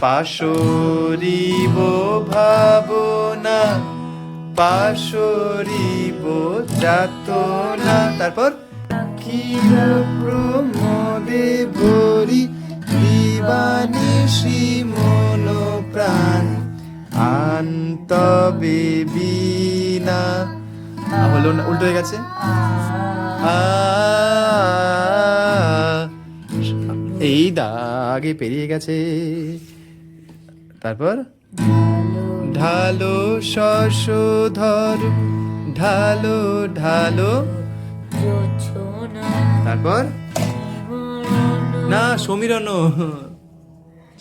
পাশরিব ভাবনা পাশরিব যাতনা। তারপর? কিরা প্রমোদে ভরি দিবানিশি মন প্রাণ আন্তবে বিনা। আ, হলো উল্টো হয়ে গেছে? আ, দাগে পেরিয়ে গেছে। তারপর? ঢালো শশধর, ঢালো ঢালো। তারপর? না, সমীরণ।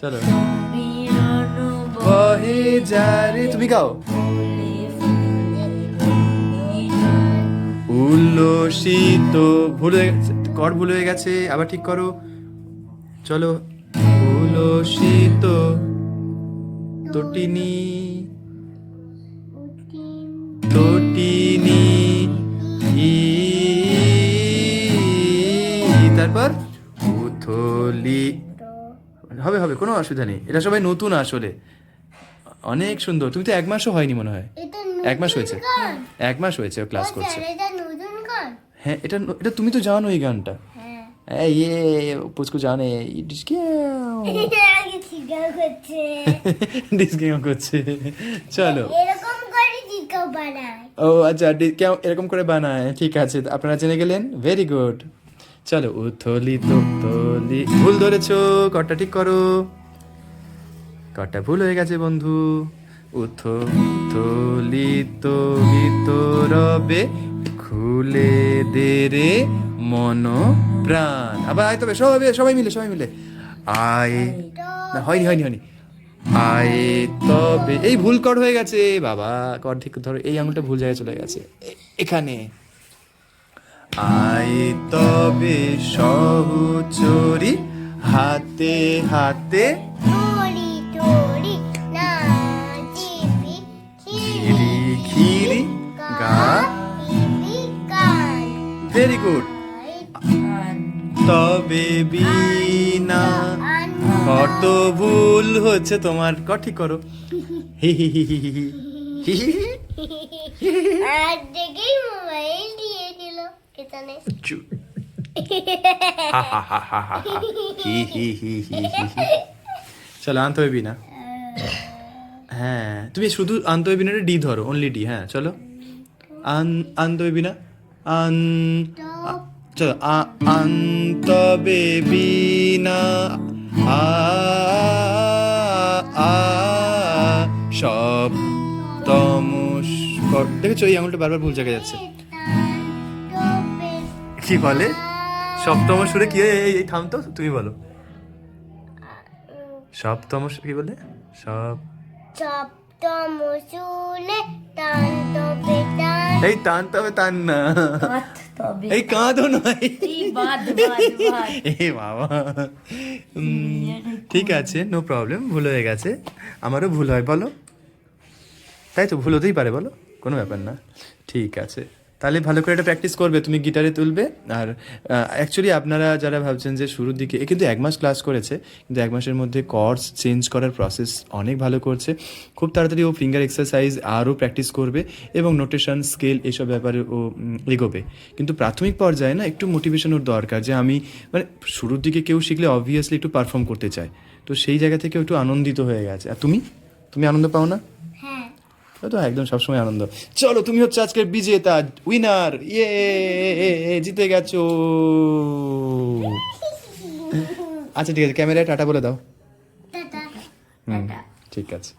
চলো। যারে তুমি গাও। উল্লসিত, ভুল হয়ে গেছে, কর ভুল হয়ে গেছে, আবার ঠিক করো। চলো উল্লসিত তটিনী তটিনী তারপর? উথলি হবে হবে কোনো অসুবিধা নেই। এটা সবাই নতুন আসলে। অনেক সুন্দর। তুমি তো এক মাসও হয়নি মনে হয়। এক মাস হয়েছে। এক মাস হয়েছে ক্লাস করছে। হ্যাঁ এটা এটা তুমি তো জানো এই গানটা। ইয়ে পুচকু জানে ডিসকেও করছে ডিসকেও চলো এরকম করে চিকাও বানায় ও আচ্ছা ডি- কেউ এরকম করে বানায় ঠিক আছে আপনারা জেনে গেলেন ভেরি গুড চলো উথলি তলি ভুল ধরেছো কটা ঠিক করো। কটা ভুল হয়ে গেছে বন্ধু। উথ থলি তো রবে খুলে দে রে মন প্রাণ। আবার আয় তবে, সবাই সবাই মিলে সবাই মিলে। আয়। না, হয়নি হয়নি হয়নি। আয় তবে। এই ভুল কর হয়ে গেছে। বাবা, কর ঠিক ধরো, এই আঙুলটা ভুল জায়গায় চলে গেছে। এখানে। আয় তবে সহচরি, হাতে হাতে ভেরি গুড তবে বিনা কত ভুল হচ্ছে তোমার ক ঠিক করো হি হি হি হি হি। চলো আনতে না হ্যাঁ তুমি শুধু আনতে না ডি ধরো অনলি ডি হ্যাঁ চলো আন আনতে না আন চলো আ আন্ত বেবিনা আ আ সপ্তম দেখেছ এই আঙুলটা বারবার ভুল জায়গায় যাচ্ছে। কি বলে? সপ্তম সুরে কি? এই এই- এই থাম তো তুমি বলো। সপ্তম কি বলে? সব সপ্তম তবে টান এই টান তবে টান না। এই কাঁদো নয় এ বাবা। ঠিক আছে নো প্রবলেম ভুল হয়ে গেছে। আমারও ভুল হয় বলো। তাই তো ভুল হতেই পারে বলো। কোনো ব্যাপার না। ঠিক আছে। তাহলে ভালো করে এটা প্র্যাকটিস করবে, তুমি গিটারে তুলবে। আর অ্যাকচুয়ালি আপনারা যারা ভাবছেন যে শুরুর দিকে, এ কিন্তু এক মাস ক্লাস করেছে, কিন্তু এক মাসের মধ্যে কর্স চেঞ্জ করার প্রসেস অনেক ভালো করছে। খুব তাড়াতাড়ি ও ফিঙ্গার এক্সারসাইজ আরও প্র্যাকটিস করবে এবং নোটেশন স্কেল এসব ব্যাপারে ও এগোবে। কিন্তু প্রাথমিক পর্যায়ে না একটু মোটিভেশন ওর দরকার যে আমি মানে শুরুর দিকে কেউ শিখলে অবভিয়াসলি একটু পারফর্ম করতে চায়। তো সেই জায়গা থেকে একটু আনন্দিত হয়ে গেছে। আর তুমি? তুমি আনন্দ পাও না? হ্যাঁ। ও তো একদম সবসময় আনন্দ। চলো তুমি হচ্ছে আজকের বিজেতা উইনার ইয়ে জিতে গেছো। আচ্ছা ঠিক আছে ক্যামেরায় টাটা বলে দাও। হুম ঠিক আছে।